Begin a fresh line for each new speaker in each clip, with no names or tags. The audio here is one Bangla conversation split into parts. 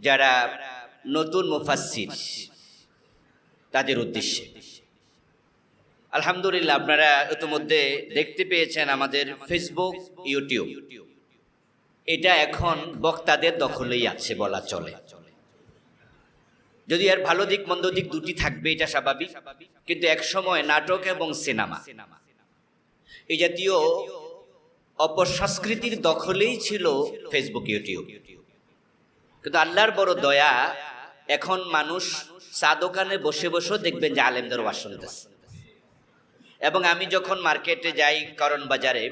যারা নতুন মুফাসসির, তাদের উদ্দেশ্যে। আলহামদুলিল্লাহ, আপনারা ইতিমধ্যে দেখতে পেয়েছেন আমাদের ফেসবুক ইউটিউব এটা এখন বক্তাদের দখলেই আছে বলা চলে। যদি আর ভালো দিক, মন্দ দিক দুটি থাকবে, এটা স্বাভাবিক। কিন্তু এক সময় নাটক এবং সিনেমা, এই জাতীয় অপসংস্কৃতির দখলেই ছিল ফেসবুক ইউটিউব কিন্তু আল্লাহর বড় দয়া এখন মানুষ চা দোকানে বসে বসেও দেখবেন যে আলেমদের ওয়াজ শুনতেছে। এবং আমি যখন মার্কেটে যাই করণ বাজারে,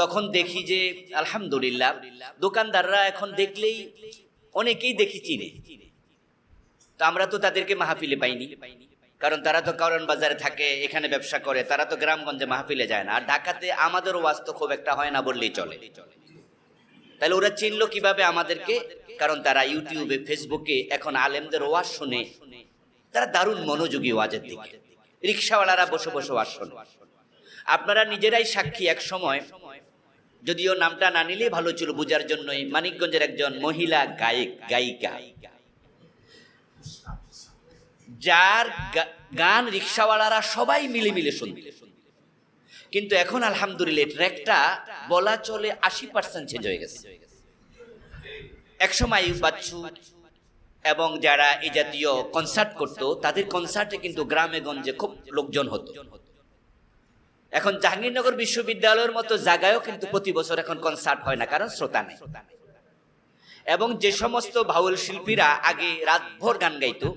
তখন দেখি যে আলহামদুলিল্লাহ দোকানদাররা এখন দেখলেই অনেকেই দেখি চিনে। তো আমরা তো তাদেরকে মাহফিলে পাইনি, কারণ তারা তো করণ বাজারে থাকে, এখানে ব্যবসা করে, তারা তো গ্রামগঞ্জে মাহফিলে যায় না। আর ঢাকাতে আমাদের ওয়াজ তো খুব একটা হয় না বললেই চলে। তাহলে ওরা চিনলো কীভাবে আমাদেরকে কারণ তারা ইউটিউবে, ফেসবুকে এখন আলেমদের ওয়াজ শুনে তারা দারুণ মনোযোগী ওয়াজের দিকে। রিক্সাওয়ালারা বসে বসে ওয়াজ শোনে। আপনারা নিজেরাই সাক্ষী এক সময়, যদিও নামটা না নিলে ভালো ছিল বোঝার জন্যই, মানিকগঞ্জের একজন মহিলা গায়ক, গায়িকা। যার গান রিক্সাওয়ালারা সবাই মিলে মিলে শুনবে। কিন্তু এখন আলহামদুলিল্লাহ, ট্র্যাকটা বলা চলে আশি পার্সেন্ট চেঞ্জ হয়ে গেছে। একসময় আয়ুব বাচ্চু এবং যারা এই জাতীয় কনসার্ট করতো, তাদের কনসার্টে কিন্তু গ্রামে গঞ্জে খুব লোকজন হতো। এখন জাহাঙ্গীরনগর বিশ্ববিদ্যালয়ের মতো জায়গায়ও কিন্তু প্রতি বছর এখন কনসার্ট হয় না, কারণ শ্রোতা নেই। এবং যে সমস্ত ভাউল শিল্পীরা আগে রাতভর গান গাইতো,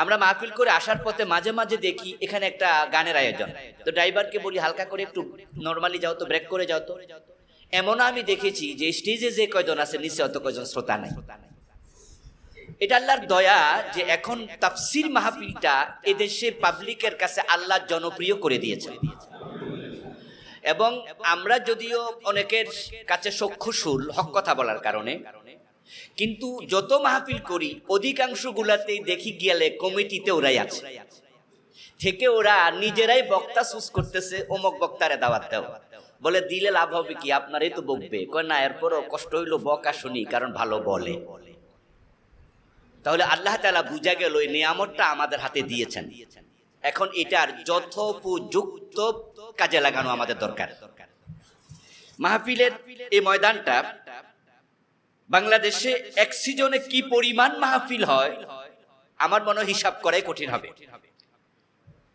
আমরা মাহফিল করে আসার পথে মাঝে মাঝে দেখি এখানে একটা গানের আয়োজন। তো ড্রাইভারকে বলি, হালকা করে একটু নর্মালি যাও তো ব্রেক করে যাও তো। এমন আমি দেখেছি যে স্টেজে যে কয়জন আছে, নিচে অত কয়জন শ্রোতা নেই। এটা আল্লাহর দয়া যে এখন তাফসির মাহফিলটা এদেশে পাবলিকের কাছে আল্লাহ জনপ্রিয় করে দিয়েছে। এবং আমরা যদিও অনেকের কাছে চক্ষুশুল হক কথা বলার কারণে, কিন্তু যত মাহফিল করি অধিকাংশ গুলাতেই দেখি গেলে কমিটিতে ওরাই আছে। থেকে ওরা নিজেরাই বক্তা চুজ করতেছে, অমক বক্তারে দাওয়াত দেও বলে, দিলে লাভ হবে কি? আপনারই তো বকবে। কয়, না, এরপরও কষ্ট হইল বকা শুনি, কারণ ভালো বলে। তাহলে আল্লাহ তালা বুঝা গেল, এই নিয়ামতটা আমাদের হাতে দিয়েছেন। এখন এটার যথোপযুক্ত কাজে লাগানো আমাদের দরকার। মাহফিলের এই ময়দানটা, বাংলাদেশে এক সিজনে কি পরিমাণ মাহফিল হয়, আমার মনে হিসাব করাই কঠিন হবে।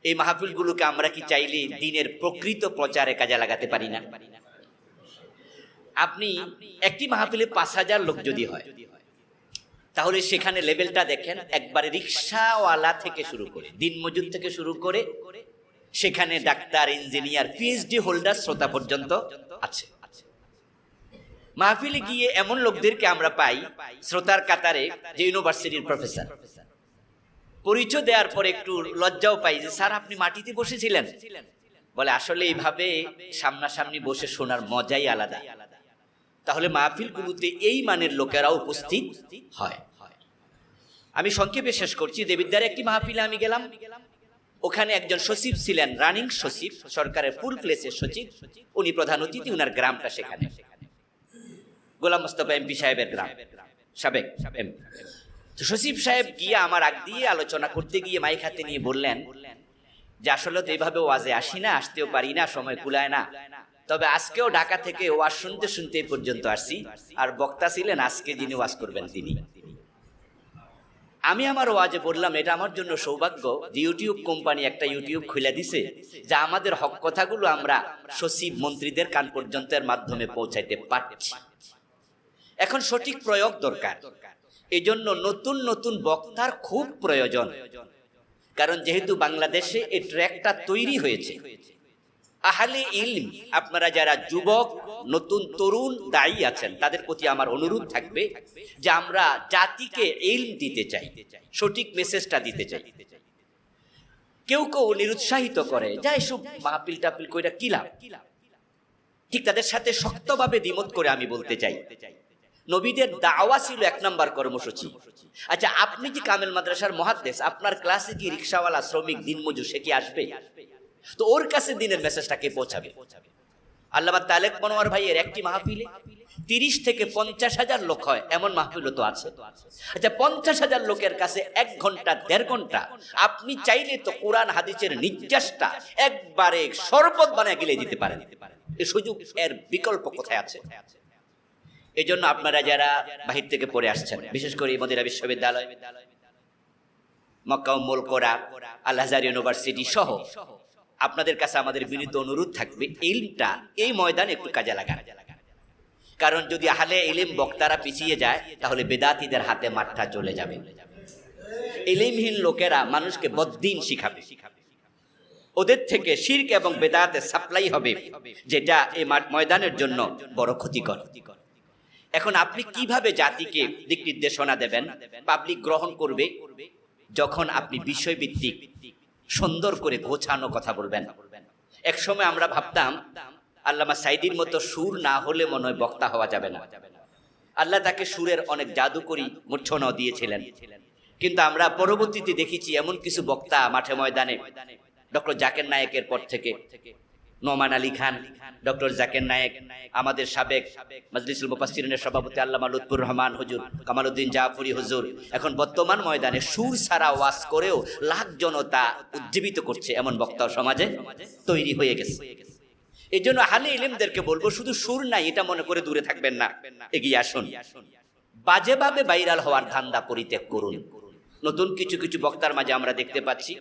এই মাহফিলগুলোকে আমরা কি চাইলে দিনের প্রকৃত প্রচারে কাজে লাগাতে পারি না? আপনি একটি মাহফিলে পাঁচ হাজার লোক যদি হয়, তাহলে সেখানে লেভেলটা দেখেন, একবারে রিক্সাওয়ালা থেকে শুরু করে, দিন মজুর থেকে শুরু করে, সেখানে ডাক্তার, ইঞ্জিনিয়ার, পিএইচডি হোল্ডার শ্রোতা পর্যন্ত আছে। মাহফিলে গিয়ে এমন লোকদেরকে আমরা পাই, শ্রোতার কাতারে যে ইউনিভার্সিটির প্রফেসর। পরিচয় দেওয়ার পরে একটু লজ্জাও পাই যে, স্যার, আপনি মাটিতে বসেছিলেন? বলে, আসলে এইভাবে সামনাসামনি বসে শোনার মজাই আলাদা। তাহলে মাহফিলগুলোতে এই মানের লোকেরা উপস্থিত হয়। আমি সংক্ষেপে শেষ করছি। দেবিদ্যার একটি মাহফিলে আমি গেলাম। ওখানে একজন সচিব ছিলেন, রানিং সচিব, সরকারের ফুল প্লেসের সচিব। উনি প্রধান অতিথি, উনার গ্রামটা সেখানে। গোলাম মোস্তফা এমপি সাহেবের গ্রাম। সাবেক এমপি। সচিব সাহেব গিয়ে আমার আগ দিয়ে আলোচনা করতে গিয়ে মাইক হাতে নিয়ে বললেন, যে আসলে তো এইভাবে ওয়াজে আসি না, আসতেও পারি না, সময় কুলায় না। তবে আজকেও ঢাকা থেকে ওয়াজ শুনতে শুনতে পর্যন্ত আসছি, আর বক্তা ছিলেন আজকে যিনি ওয়াজ করবেন তিনি। আমি আমার ওয়াজে বললাম, এটা আমার জন্য সৌভাগ্য যে ইউটিউব কোম্পানি একটা ইউটিউব খুলে দিছে, যা আমাদের হক কথাগুলো আমরা সচিব মন্ত্রীদের কান পর্যন্তের মাধ্যমে পৌঁছাইতে পারছি। এখন সঠিক প্রয়োগ দরকার। এই জন্য নতুন নতুন বক্তার খুব প্রয়োজন। কারণ যেহেতু বাংলাদেশে এই ট্র্যাকটা তৈরি হয়েছে। আহলে ইলম, আপনারা যারা যুবক, নতুন তরুণ দায়ী আছেন, তাদের প্রতি আমার অনুরোধ থাকবে যে আমরা জাতিকে ইলম দিতে চাই, সঠিক মেসেজটা দিতে চাই। কেউ কেউ নিরুৎসাহিত করে, যা এসব মাহপিল টাপিল কইরা কি লাভ? ঠিক তাদের সাথে শক্তভাবে দ্বিমত করে আমি বলতে চাই। নবীদের দাওয়া ছিল এক নম্বর কর্মসূচি। আচ্ছা আপনি কি কামেল মাদ্রাসার মহাদ্দেশ, আপনার ক্লাসে কি রিক্সাওয়ালা শ্রমিক দিনমজুর, সে কি আসবে? তো ওর কাছে দিনের মেসেজটাকে পৌঁছাবে? আল্লাহ তালেক মনোয়ার ভাইয়ের একটি মাহফিলে তিরিশ থেকে পঞ্চাশ হাজার লোক হয়, এমন মাহফিলও তো আছে। আচ্ছা পঞ্চাশ হাজার লোকের কাছে এক ঘণ্টা, দেড় ঘণ্টা, আপনি চাইলে তো কোরআন, হাদিসের নির্যাসটা একবারে শরবত বানিয়ে গিলে দিতে পারেন। এই সুযোগ, এর বিকল্প কোথায় আছে? এই জন্য আপনারা যারা বাহির থেকে পড়ে আসছেন, বিশেষ করে মদিনা বিশ্ববিদ্যালয়, মক্কা উম্মুল কোরা আল আজহার ইউনিভার্সিটি সহ, আপনাদের কাছে আমাদের বিনীত অনুরোধ থাকবে, ইলমটা এই ময়দানে একটু কাজে লাগান। কারণ যদি আহলে ইলিম বক্তারা পিছিয়ে যায়, তাহলে বেদাতিদের হাতে মাঠটা চলে যাবে। ইলিমহীন লোকেরা মানুষকে বদ্দিন শিখাবে। ওদের থেকে শির্ক এবং বেদাতে সাপ্লাই হবে, যেটা এই মাঠ- ময়দানের জন্য বড় ক্ষতিকর। এখন আপনি কীভাবে জাতিকে দিক নির্দেশনা দেবেন? পাবলিক গ্রহণ করবে যখন আপনি বিষয়ভিত্তিক, সুন্দর করে গোছানো কথা বলবেন। এক সময় আমরা ভাবতাম, আল্লামা সাইদির মতো সুর না হলে মনে হয় বক্তা হওয়া যাবে না। আল্লাহ তাকে সুরের অনেক জাদুকরি মূর্ছনাও দিয়েছিলেন। কিন্তু আমরা পরবর্তীতে দেখেছি এমন কিছু বক্তা মাঠে ময়দানে, ডক্টর জাকের নায়েকের পর থেকে নোমান আলী খান, ডক্টর জাকের নায়েক, আমাদের সাবেক মজলিসুল মুফাসসিরিনের সভাপতি আল্লামা লুৎফুর রহমান হুজুর, কামালউদ্দিন জাফরি হুজুর, এখন বর্তমান ময়দানে সুর ছাড়া ওয়াজ করেও লাখ জনতা উজ্জীবিত করছে এমন বক্তা সমাজে তৈরি হয়ে গেছে। এই জন্য হালে ইলিমদেরকে বলব, শুধু সুর নাই, এটা মনে করে দূরে থাকবেন না, এগিয়ে আসুন। বাজেভাবে ভাইরাল হওয়ার ধান্দা পরিত্যাগ করুন। নতুন কিছু কিছু বক্তার মাঝে আমরা দেখতে পাচ্ছি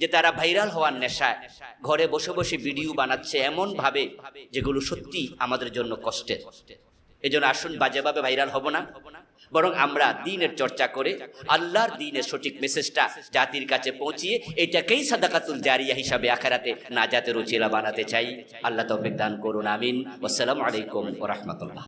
যে তারা ভাইরাল হওয়ার নেশায় ঘরে বসে বসে ভিডিও বানাচ্ছে এমন ভাবে যেগুলো সত্যি আমাদের জন্য কষ্টের। এই জন্য আসুন বাজেভাবে ভাইরাল হব না, বরং আমরা দিনের চর্চা করে আল্লাহর দিনের সঠিক মেসেজটা জাতির কাছে পৌঁছিয়ে এটাকেই সাদাকাতুল জারিয়া হিসাবে আখেরাতে নাজাতের উচিলা বানাতে চাই। আল্লাহ তৌফিক দান করুন, আমিন। আসসালামু আলাইকুম রাহমাতুল্লাহ।